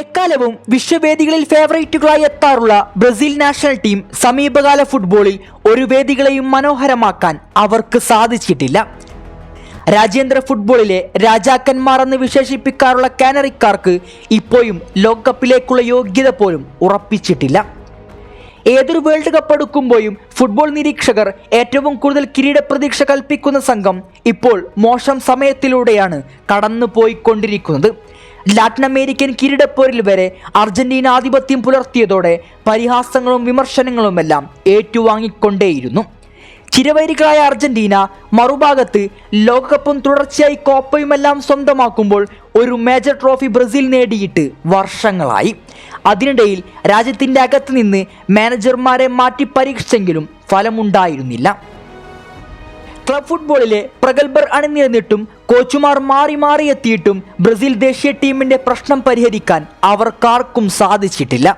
എക്കാലവും വിശ്വവേദികളിൽ ഫേവറേറ്റുകളായി എത്താറുള്ള ബ്രസീൽ നാഷണൽ ടീം സമീപകാല ഫുട്ബോളിൽ ഒരു വേദികളെയും മനോഹരമാക്കാൻ അവർക്ക് സാധിച്ചിട്ടില്ല. രാജ്യാന്തര ഫുട്ബോളിലെ രാജാക്കന്മാർ എന്ന് വിശേഷിപ്പിക്കാറുള്ള കാനറിക്കാർക്ക് ഇപ്പോഴും ലോകകപ്പിലേക്കുള്ള യോഗ്യത പോലും ഉറപ്പിച്ചിട്ടില്ല. ഏതൊരു വേൾഡ് കപ്പ് എടുക്കുമ്പോഴും ഫുട്ബോൾ നിരീക്ഷകർ ഏറ്റവും കൂടുതൽ കിരീട പ്രതീക്ഷ കൽപ്പിക്കുന്ന സംഘം ഇപ്പോൾ മോശം സമയത്തിലൂടെയാണ് കടന്നു പോയിക്കൊണ്ടിരിക്കുന്നത് ലാറ്റിൻ അമേരിക്കൻ കിരീടപ്പോരിൽ വരെ അർജന്റീന ആധിപത്യം പുലർത്തിയതോടെ പരിഹാസങ്ങളും വിമർശനങ്ങളുമെല്ലാം ഏറ്റുവാങ്ങിക്കൊണ്ടേയിരുന്നു. ചിരവൈരികളായ അർജന്റീന മറുഭാഗത്ത് ലോകകപ്പും തുടർച്ചയായി കോപ്പയുമെല്ലാം സ്വന്തമാക്കുമ്പോൾ ഒരു മേജർ ട്രോഫി ബ്രസീൽ നേടിയിട്ട് വർഷങ്ങളായി. അതിനിടയിൽ രാജ്യത്തിന്റെ അകത്ത് നിന്ന് മാനേജർമാരെ മാറ്റി പരീക്ഷിച്ചെങ്കിലും ഫലമുണ്ടായിരുന്നില്ല. ക്ലബ് ഫുട്ബോളിലെ പ്രഗത്ഭർ അണിനിരന്നിട്ടും കോച്ചുമാർ മാറി മാറി എത്തിയിട്ടും ബ്രസീൽ ദേശീയ ടീമിന്റെ പ്രശ്നം പരിഹരിക്കാൻ അവർക്കാർക്കും സാധിച്ചിട്ടില്ല.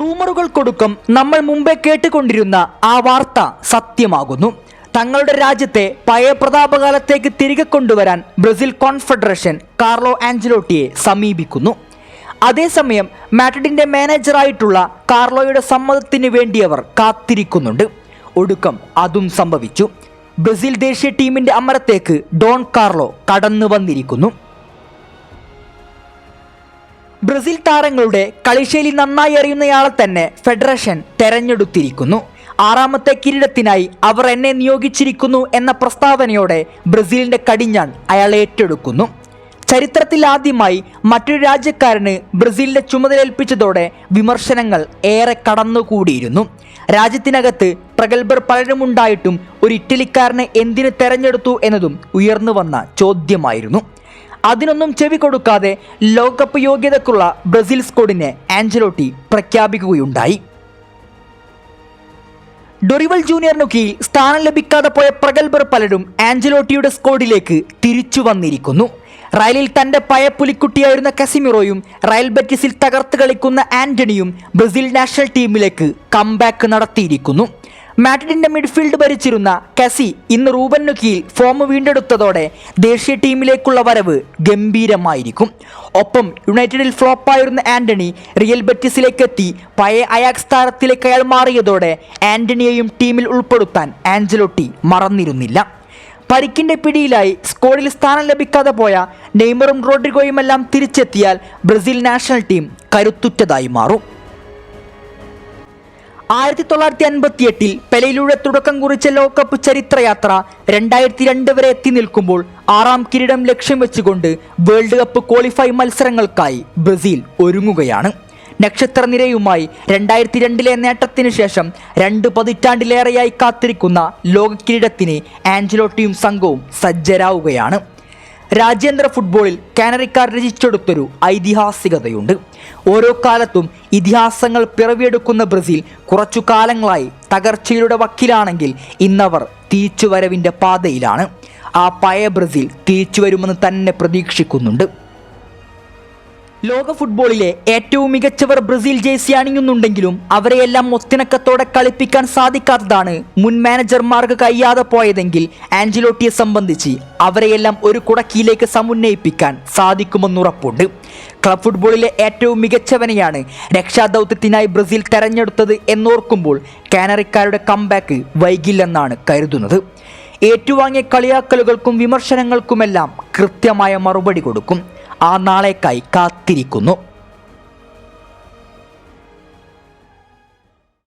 റൂമറുകൾക്കൊടുക്കം നമ്മൾ മുമ്പേ കേട്ടുകൊണ്ടിരുന്ന ആ വാർത്ത സത്യമാകുന്നു. തങ്ങളുടെ രാജ്യത്തെ പഴയ പ്രതാപകാലത്തേക്ക് തിരികെ കൊണ്ടുവരാൻ ബ്രസീൽ കോൺഫെഡറേഷൻ കാർലോ ആഞ്ചലോട്ടിയെ സമീപിക്കുന്നു. അതേസമയം മാഡ്രിഡിന്റെ മാനേജറായിട്ടുള്ള കാർലോയുടെ സമ്മതത്തിന് വേണ്ടിയവർ കാത്തിരിക്കുന്നുണ്ട്. ഒടുക്കം അതും സംഭവിച്ചു. ബ്രസീൽ ദേശീയ ടീമിന്റെ അമരത്തേക്ക് ഡോൺ കാർലോ കടന്നു വന്നിരിക്കുന്നു. ബ്രസീൽ താരങ്ങളുടെ കളിശൈലി നന്നായി അറിയുന്നയാളെ തന്നെ ഫെഡറേഷൻ തെരഞ്ഞെടുത്തിരിക്കുന്നു. ആറാമത്തെ കിരീടത്തിനായി അവർ എന്നെ നിയോഗിച്ചിരിക്കുന്നു എന്ന പ്രസ്താവനയോടെ ബ്രസീലിന്റെ കടിഞ്ഞാൺ അയാൾ ഏറ്റെടുക്കുന്നു. ചരിത്രത്തിൽ ആദ്യമായി മറ്റൊരു രാജ്യക്കാരന് ബ്രസീലിന്റെ ചുമതലയേൽപ്പിച്ചതോടെ വിമർശനങ്ങൾ ഏറെ കടന്നുകൂടിയിരുന്നു. രാജ്യത്തിനകത്ത് പ്രഗത്ഭർ പലരുമുണ്ടായിട്ടും ഒരു ഇറ്റലിക്കാരനെ എന്തിനു തെരഞ്ഞെടുത്തു എന്നതും ഉയർന്നു വന്ന ചോദ്യമായിരുന്നു. അതിനൊന്നും ചെവി കൊടുക്കാതെ ലോകകപ്പ് യോഗ്യതക്കുള്ള ബ്രസീൽ സ്കോഡിനെ ആഞ്ചലോട്ടി പ്രഖ്യാപിക്കുകയുണ്ടായി. ഡൊറിവൽ ജൂനിയറിനു കീഴിൽ സ്ഥാനം ലഭിക്കാതെ പോയ പ്രഗത്ഭർ പലരും ആഞ്ചലോട്ടിയുടെ സ്കോഡിലേക്ക് തിരിച്ചു വന്നിരിക്കുന്നു. റയലിൽ തന്റെ പയപ്പുലിക്കുട്ടിയായിരുന്ന കസിമിറോയും റയൽ ബെറ്റിസിൽ തകർത്ത് കളിക്കുന്ന ആന്റണിയും ബ്രസീൽ നാഷണൽ ടീമിലേക്ക് കംബാക്ക് നടത്തിയിരിക്കുന്നു. മാഡ്രിഡിന്റെ മിഡ്ഫീൽഡ് ഭരിച്ചിരുന്ന കസി ഇന്ന് റൂബനു കീഴിൽ ഫോം വീണ്ടെടുത്തതോടെ ദേശീയ ടീമിലേക്കുള്ള വരവ് ഗംഭീരമായിരിക്കും. ഒപ്പം യുണൈറ്റഡിൽ ഫ്ലോപ്പായിരുന്ന ആന്റണി റിയൽ ബെറ്റിസിലേക്ക് എത്തി പഴയ അയാക്സ് താരത്തിലേക്ക് അയാൾ മാറിയതോടെ ആന്റണിയെയും ടീമിൽ ഉൾപ്പെടുത്താൻ ആഞ്ചലോട്ടി മറന്നിരുന്നില്ല. പരിക്കിന്റെ പിടിയിലായി സ്ക്വാഡിൽ സ്ഥാനം ലഭിക്കാതെ പോയ നെയ്മറും റോഡ്രിഗോയുമെല്ലാം തിരിച്ചെത്തിയാൽ ബ്രസീൽ നാഷണൽ ടീം കരുത്തുറ്റതായി മാറും. ആയിരത്തി തൊള്ളായിരത്തി അൻപത്തി എട്ടിൽ പെലയിലൂടെ തുടക്കം കുറിച്ച ലോകകപ്പ് ചരിത്രയാത്ര രണ്ടായിരത്തി രണ്ട് വരെ എത്തി നിൽക്കുമ്പോൾ ആറാം കിരീടം ലക്ഷ്യം വെച്ചുകൊണ്ട് വേൾഡ് കപ്പ് ക്വാളിഫൈ മത്സരങ്ങൾക്കായി ബ്രസീൽ ഒരുങ്ങുകയാണ്. നക്ഷത്ര നിരയുമായി രണ്ടായിരത്തി രണ്ടിലെ നേട്ടത്തിന് ശേഷം രണ്ട് പതിറ്റാണ്ടിലേറെയായി കാത്തിരിക്കുന്ന ലോക കിരീടത്തിന് ആഞ്ചലോട്ടിയും സംഘവും സജ്ജരാവുകയാണ്. രാജ്യാന്തര ഫുട്ബോളിൽ കാനറിക്കാർ രചിച്ചെടുത്തൊരു ഐതിഹാസികതയുണ്ട്. ഓരോ കാലത്തും ഇതിഹാസങ്ങൾ പിറവിയെടുക്കുന്ന ബ്രസീൽ കുറച്ചു കാലങ്ങളായി തകർച്ചയുടെ വക്കിലാണെങ്കിൽ ഇന്നവർ തിരിച്ചുവരവിന്റെ പാതയിലാണ്. ആ പഴയ ബ്രസീൽ തിരിച്ചു വരുമെന്ന് തന്നെ പ്രതീക്ഷിക്കുന്നുണ്ട്. ലോക ഫുട്ബോളിലെ ഏറ്റവും മികച്ചവർ ബ്രസീൽ ജേഴ്സി അണിയുന്നുണ്ടെങ്കിലും അവരെയെല്ലാം ഒത്തിണക്കത്തോടെ കളിപ്പിക്കാൻ സാധിക്കാത്തതാണ് മുൻ മാനേജർമാർക്ക് കഴിയാതെ പോയതെങ്കിൽ ആഞ്ചലോട്ടിയെ സംബന്ധിച്ച് അവരെയെല്ലാം ഒരു കുടക്കിയിലേക്ക് സമുന്നയിപ്പിക്കാൻ സാധിക്കുമെന്നുറപ്പുണ്ട് ക്ലബ് ഫുട്ബോളിലെ ഏറ്റവും മികച്ചവനെയാണ് രക്ഷാദൗത്യത്തിനായി ബ്രസീൽ തെരഞ്ഞെടുത്തത് എന്നോർക്കുമ്പോൾ കാനറിക്കാരുടെ കംബാക്ക് വൈകില്ലെന്നാണ് കരുതുന്നത്. ഏറ്റുവാങ്ങിയ കളിയാക്കലുകൾക്കും വിമർശനങ്ങൾക്കുമെല്ലാം കൃത്യമായ മറുപടി കൊടുക്കും. ആ നാളേക്കായി കാത്തിരിക്കുന്നു